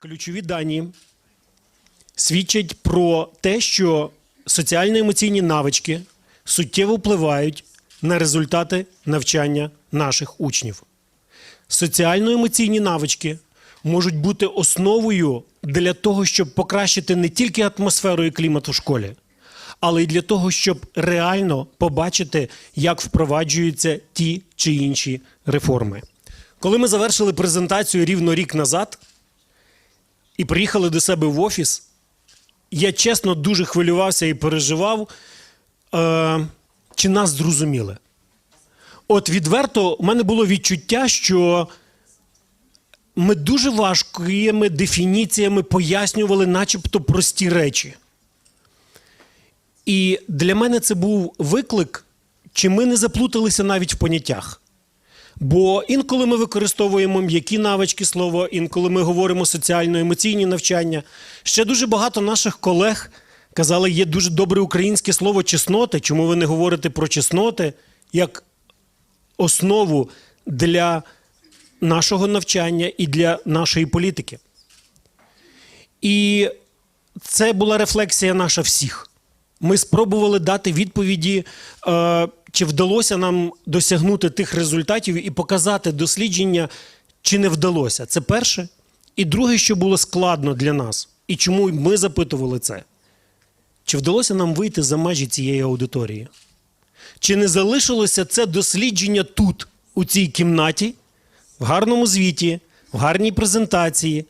Ключові дані свідчать про те, що соціально-емоційні навички суттєво впливають на результати навчання наших учнів. Соціально-емоційні навички можуть бути основою для того, щоб покращити не тільки атмосферу і клімат у школі, але й для того, щоб реально побачити, як впроваджуються ті чи інші реформи. Коли ми завершили презентацію рівно рік назад і приїхали до себе в офіс, я чесно дуже хвилювався і переживав, е, чи нас зрозуміли. От відверто, у мене було відчуття, що ми дуже важкими дефініціями пояснювали, начебто, прості речі. І для мене це був виклик, чи ми не заплуталися навіть в поняттях. Бо інколи ми використовуємо м'які навички слова, інколи ми говоримо соціально-емоційні навчання. Ще дуже багато наших колег казали, є дуже добре українське слово чесноти. Чому ви не говорите про чесноти як основу для нашого навчання і для нашої політики? І це була рефлексія наша всіх. Ми спробували дати відповіді, е, чи вдалося нам досягнути тих результатів і показати дослідження, чи не вдалося. Це перше. І друге, що було складно для нас, і чому ми запитували це, чи вдалося нам вийти за межі цієї аудиторії? Чи не залишилося це дослідження тут, у цій кімнаті, в гарному звіті, в гарній презентації,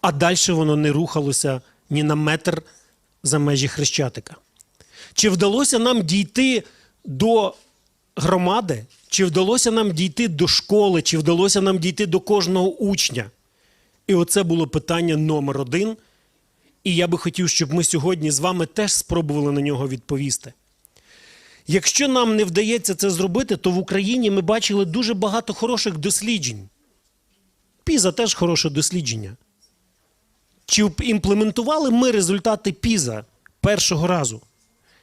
а далі воно не рухалося ні на метр за межі Хрещатика? Чи вдалося нам дійти до громади? Чи вдалося нам дійти до школи, чи вдалося нам дійти до кожного учня? І оце було питання номер один. І я би хотів, щоб ми сьогодні з вами теж спробували на нього відповісти. Якщо нам не вдається це зробити, то в Україні ми бачили дуже багато хороших досліджень. Піза теж хороше дослідження. Чи імплементували ми результати Піза першого разу?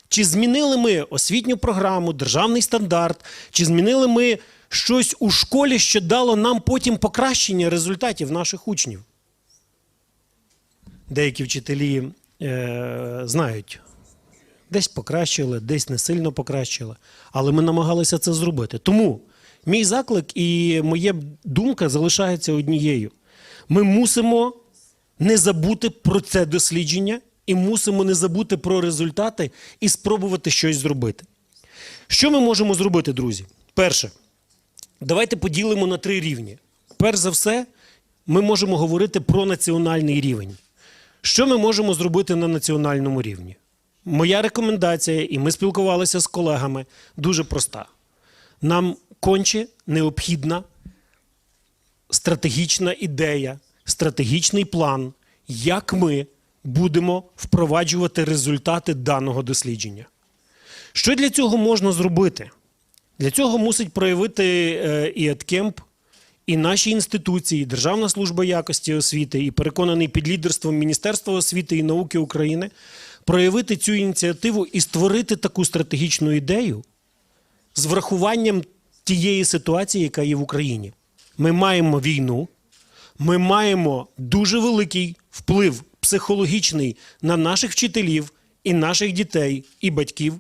Чи змінили ми освітню програму, державний стандарт, чи змінили ми щось у школі, що дало нам потім покращення результатів наших учнів? Деякі вчителі е, знають, десь покращили, десь не сильно покращили, але ми намагалися це зробити. Тому мій заклик і моя думка залишається однією. Ми мусимо не забути про це дослідження і мусимо не забути про результати і спробувати щось зробити. Що ми можемо зробити, друзі? Перше, давайте поділимо на три рівні. Перш за все, ми можемо говорити про національний рівень. Що ми можемо зробити на національному рівні? Моя рекомендація, і ми спілкувалися з колегами, дуже проста. Нам конче необхідна стратегічна ідея, стратегічний план, як ми будемо впроваджувати результати даного дослідження. Що для цього можна зробити? Для цього мусить проявити е, і Едкемп, і наші інституції, і Державна служба якості освіти, і переконаний під лідерством Міністерства освіти і науки України проявити цю ініціативу і створити таку стратегічну ідею з врахуванням тієї ситуації, яка є в Україні. Ми маємо війну, ми маємо дуже великий вплив психологічний на наших вчителів і наших дітей і батьків.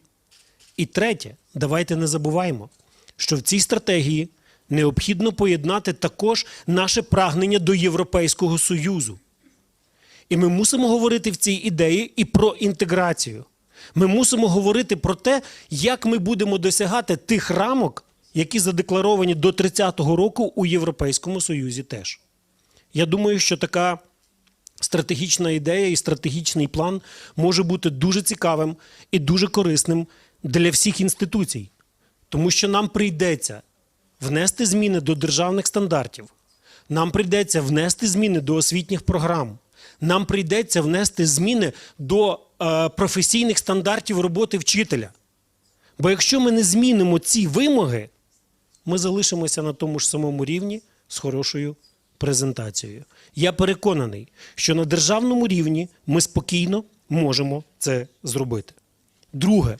І третє, давайте не забуваємо, що в цій стратегії необхідно поєднати також наше прагнення до Європейського Союзу. І ми мусимо говорити в цій ідеї і про інтеграцію. Ми мусимо говорити про те, як ми будемо досягати тих рамок, які задекларовані до 30-го року у Європейському Союзі теж. Я думаю, що така стратегічна ідея і стратегічний план може бути дуже цікавим і дуже корисним для всіх інституцій, тому що нам прийдеться внести зміни до державних стандартів, нам прийдеться внести зміни до освітніх програм, нам прийдеться внести зміни до е, професійних стандартів роботи вчителя. Бо якщо ми не змінимо ці вимоги, ми залишимося на тому ж самому рівні з хорошою презентацією. Я переконаний, що на державному рівні ми спокійно можемо це зробити. Друге,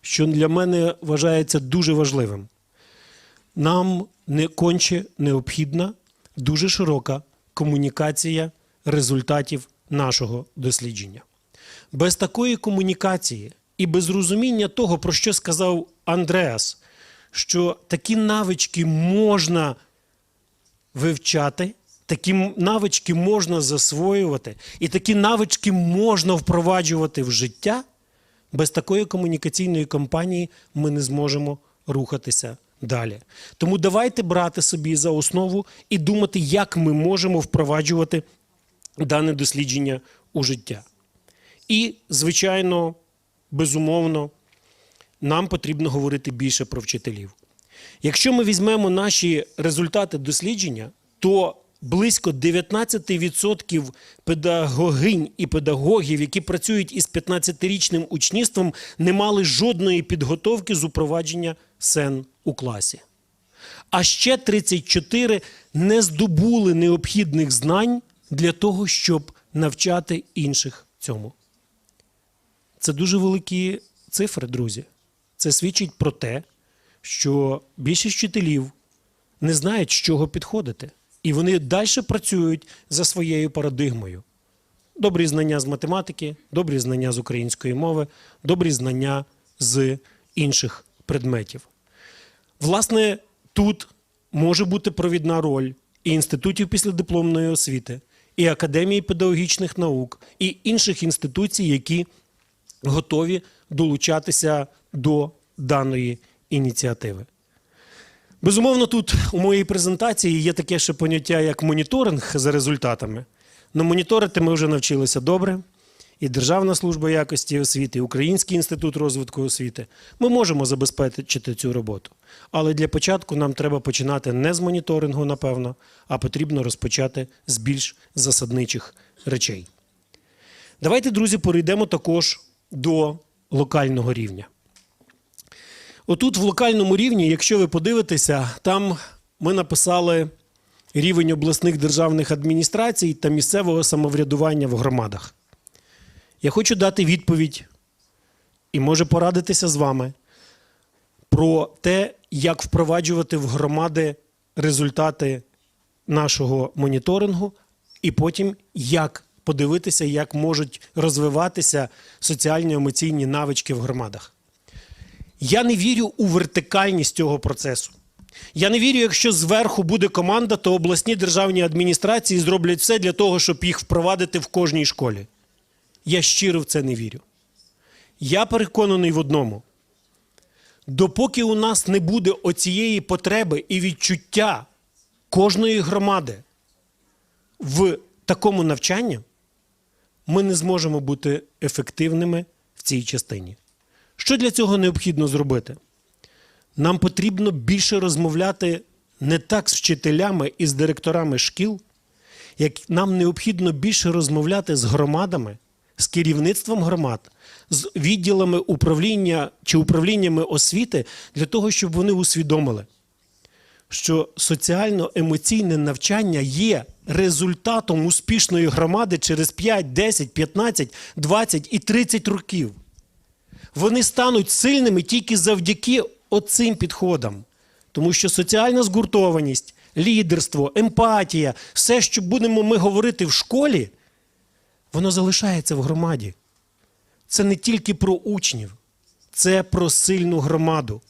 що для мене вважається дуже важливим, нам не конче необхідна дуже широка комунікація результатів нашого дослідження. Без такої комунікації і без розуміння того, про що сказав Андреас, що такі навички можна вивчати, такі навички можна засвоювати, і такі навички можна впроваджувати в життя. Без такої комунікаційної кампанії ми не зможемо рухатися далі. Тому давайте брати собі за основу і думати, як ми можемо впроваджувати дане дослідження у життя. І, звичайно, безумовно, нам потрібно говорити більше про вчителів. Якщо ми візьмемо наші результати дослідження, то близько 19% педагогинь і педагогів, які працюють із 15-річним учнівством, не мали жодної підготовки з упровадження сен у класі. А ще 34 не здобули необхідних знань для того, щоб навчати інших цьому. Це дуже великі цифри, друзі. Це свідчить про те, що більшість вчителів не знають, з чого підходити. І вони далі працюють за своєю парадигмою. Добрі знання з математики, добрі знання з української мови, добрі знання з інших предметів. Власне, тут може бути провідна роль і інститутів післядипломної освіти, і Академії педагогічних наук, і інших інституцій, які готові долучатися до даної ініціативи. Безумовно, тут у моїй презентації є таке ще поняття, як моніторинг за результатами. Но моніторити ми вже навчилися добре. І Державна служба якості освіти, і Український інститут розвитку освіти. Ми можемо забезпечити цю роботу. Але для початку нам треба починати не з моніторингу, напевно, а потрібно розпочати з більш засадничих речей. Давайте, друзі, перейдемо також до локального рівня. Отут, в локальному рівні, якщо ви подивитеся, там ми написали рівень обласних державних адміністрацій та місцевого самоврядування в громадах. Я хочу дати відповідь і може порадитися з вами про те, як впроваджувати в громади результати нашого моніторингу, і потім як подивитися, як можуть розвиватися соціально-емоційні навички в громадах. Я не вірю у вертикальність цього процесу. Я не вірю, якщо зверху буде команда, то обласні державні адміністрації зроблять все для того, щоб їх впровадити в кожній школі. Я щиро в це не вірю. Я переконаний в одному: допоки у нас не буде оцієї потреби і відчуття кожної громади в такому навчанні, ми не зможемо бути ефективними в цій частині. Що для цього необхідно зробити? Нам потрібно більше розмовляти не так з вчителями і з директорами шкіл, як нам необхідно більше розмовляти з громадами, з керівництвом громад, з відділами управління чи управліннями освіти для того, щоб вони усвідомили, що соціально-емоційне навчання є результатом успішної громади через 5, 10, 15, 20 і 30 років. Вони стануть сильними тільки завдяки оцим підходам. Тому що соціальна згуртованість, лідерство, емпатія, все, що будемо ми говорити в школі, воно залишається в громаді. Це не тільки про учнів, це про сильну громаду.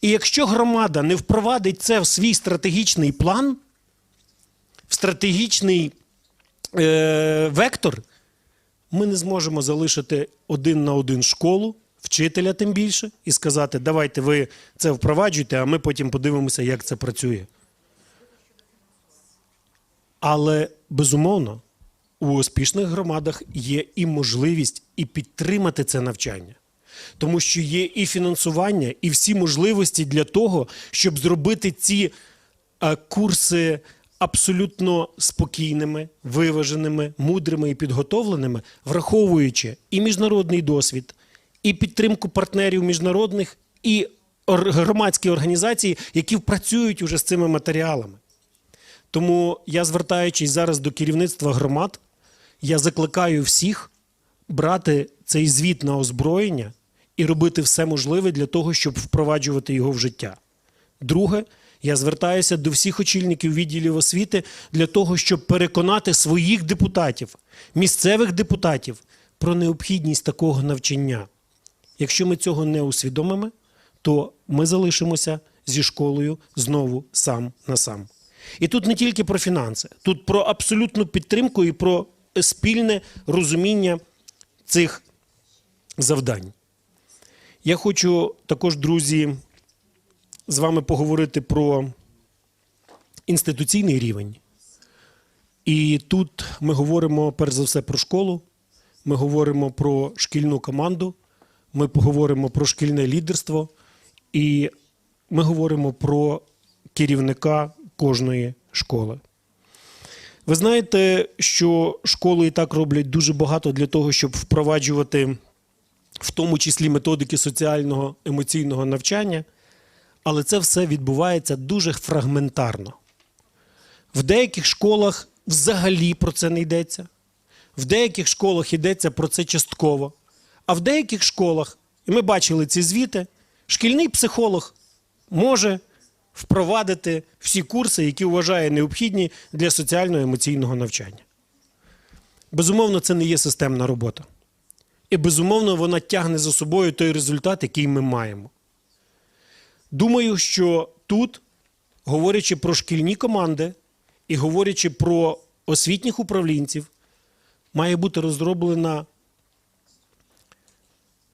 І якщо громада не впровадить це в свій стратегічний план, в стратегічний е, вектор, ми не зможемо залишити один на один школу, вчителя тим більше, і сказати, давайте ви це впроваджуйте, а ми потім подивимося, як це працює. Але безумовно, у успішних громадах є і можливість і підтримати це навчання. Тому що є і фінансування, і всі можливості для того, щоб зробити ці е, курси абсолютно спокійними, виваженими, мудрими і підготовленими, враховуючи і міжнародний досвід, і підтримку партнерів міжнародних, і громадські організації, які працюють уже з цими матеріалами. Тому я, звертаючись зараз до керівництва громад, я закликаю всіх брати цей звіт на озброєння і робити все можливе для того, щоб впроваджувати його в життя. Друге, Я звертаюся до всіх очільників відділів освіти для того, щоб переконати своїх депутатів, місцевих депутатів про необхідність такого навчання. Якщо ми цього не усвідомимо, то ми залишимося зі школою знову сам на сам. І тут не тільки про фінанси, тут про абсолютну підтримку і про спільне розуміння цих завдань. Я хочу також, друзі, з вами поговорити про інституційний рівень. І тут ми говоримо перш за все про школу, ми говоримо про шкільну команду, ми поговоримо про шкільне лідерство, і ми говоримо про керівника кожної школи. Ви знаєте, що школи і так роблять дуже багато для того, щоб впроваджувати в тому числі методики соціального емоційного навчання, але це все відбувається дуже фрагментарно. В деяких школах взагалі про це не йдеться, в деяких школах йдеться про це частково, а в деяких школах, і ми бачили ці звіти, шкільний психолог може впровадити всі курси, які вважає необхідні для соціально-емоційного навчання. Безумовно, це не є системна робота. І безумовно, вона тягне за собою той результат, який ми маємо. Думаю, що тут, говорячи про шкільні команди і говорячи про освітніх управлінців, має бути розроблена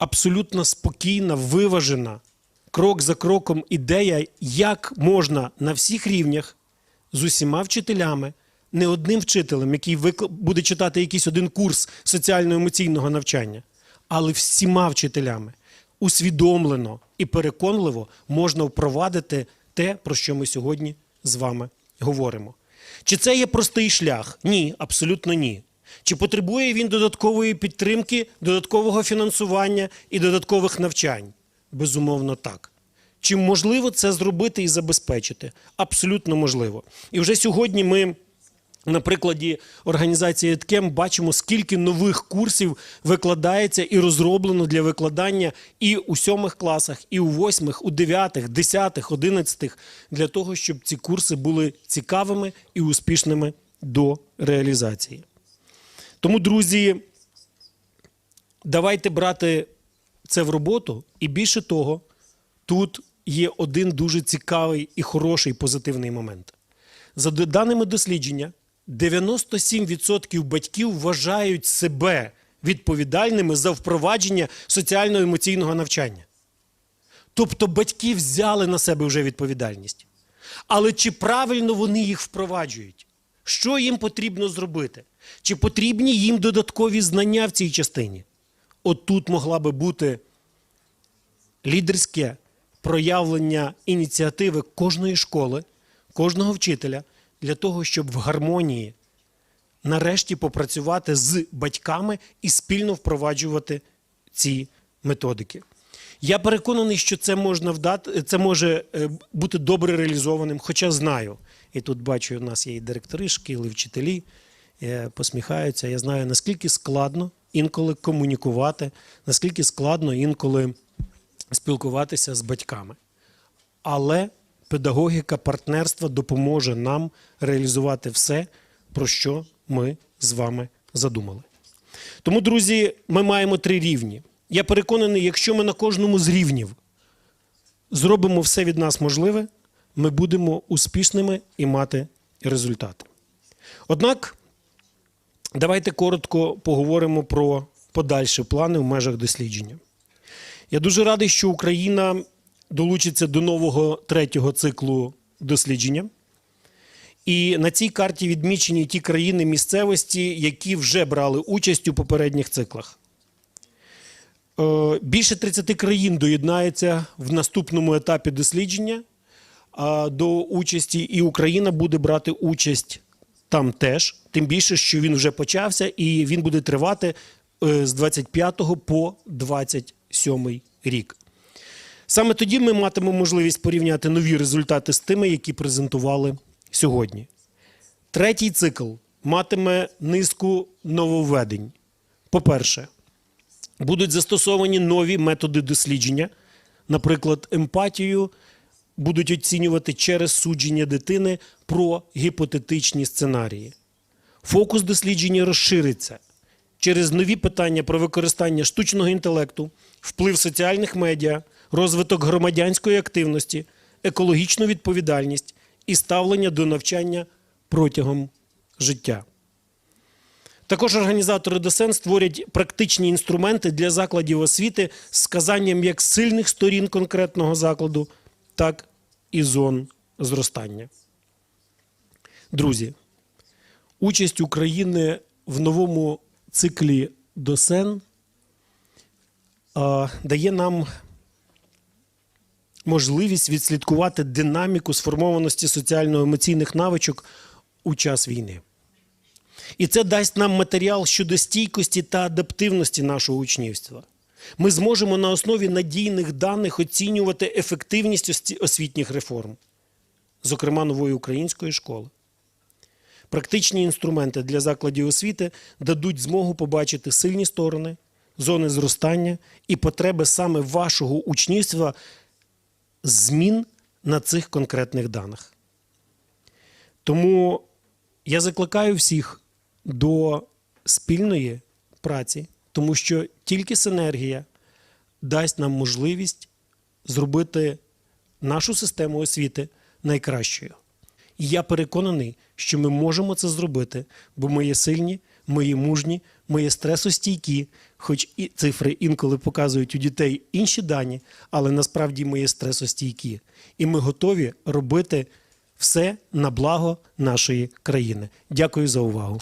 абсолютно спокійна, виважена, крок за кроком ідея, як можна на всіх рівнях з усіма вчителями, не одним вчителем, який буде читати якийсь один курс соціально-емоційного навчання, але всіма вчителями усвідомлено і переконливо можна впровадити те, про що ми сьогодні з вами говоримо. Чи це є простий шлях? Ні, абсолютно ні. Чи потребує він додаткової підтримки, додаткового фінансування і додаткових навчань? Безумовно, так. Чи можливо це зробити і забезпечити? Абсолютно можливо. І вже сьогодні ми на прикладі організації ЕДКЕМ бачимо, скільки нових курсів викладається і розроблено для викладання і у сьомих класах, і у восьмих, у дев'ятих, десятих, одинадцятих, для того, щоб ці курси були цікавими і успішними до реалізації. Тому, друзі, давайте брати це в роботу, і більше того, тут є один дуже цікавий і хороший позитивний момент. За даними дослідження, 97% батьків вважають себе відповідальними за впровадження соціально-емоційного навчання. Тобто батьки взяли на себе вже відповідальність. Але чи правильно вони їх впроваджують? Що їм потрібно зробити? Чи потрібні їм додаткові знання в цій частині? От тут могла би бути лідерське проявлення ініціативи кожної школи, кожного вчителя для того, щоб в гармонії нарешті попрацювати з батьками і спільно впроваджувати ці методики. Я переконаний, що це можна вдати, це може е, бути добре реалізованим, хоча знаю. І тут бачу, у нас є і директори шкіл, і вчителі посміхаються. Я знаю, наскільки складно інколи комунікувати, наскільки складно інколи спілкуватися з батьками. Але педагогіка партнерства допоможе нам реалізувати все, про що ми з вами задумали. Тому, друзі, ми маємо три рівні. Я переконаний, якщо ми на кожному з рівнів зробимо все від нас можливе, ми будемо успішними і мати результати. Однак, давайте коротко поговоримо про подальші плани в межах дослідження. Я дуже радий, що Україна долучиться до нового третього циклу дослідження. І на цій карті відмічені ті країни місцевості, які вже брали участь у попередніх циклах. Е, Більше 30 країн доєднається в наступному етапі дослідження до участі, і Україна буде брати участь там теж. Тим більше, що він вже почався, і він буде тривати е, з 25 по 27 рік. Саме тоді ми матимемо можливість порівняти нові результати з тими, які презентували сьогодні. Третій цикл матиме низку нововведень. По-перше, будуть застосовані нові методи дослідження, наприклад, емпатію, будуть оцінювати через судження дитини про гіпотетичні сценарії. Фокус дослідження розшириться через нові питання про використання штучного інтелекту, вплив соціальних медіа, розвиток громадянської активності, екологічну відповідальність і ставлення до навчання протягом життя. Також організатори ДОСЕН створять практичні інструменти для закладів освіти з сказанням як сильних сторін конкретного закладу, так і зон зростання. Друзі, участь України в новому циклі ДОСЕН дає нам можливість відслідкувати динаміку сформованості соціально-емоційних навичок у час війни. І це дасть нам матеріал щодо стійкості та адаптивності нашого учнівства. Ми зможемо на основі надійних даних оцінювати ефективність освітніх реформ, зокрема нової української школи. Практичні інструменти для закладів освіти дадуть змогу побачити сильні сторони, зони зростання і потреби саме вашого учнівства змін на цих конкретних даних. Тому я закликаю всіх до спільної праці, тому що тільки синергія дасть нам можливість зробити нашу систему освіти найкращою. І я переконаний, що ми можемо це зробити, бо ми є сильні, ми є мужні, ми є стресостійкі, хоч і цифри інколи показують у дітей інші дані, але насправді ми є стресостійкі. І ми готові робити все на благо нашої країни. Дякую за увагу.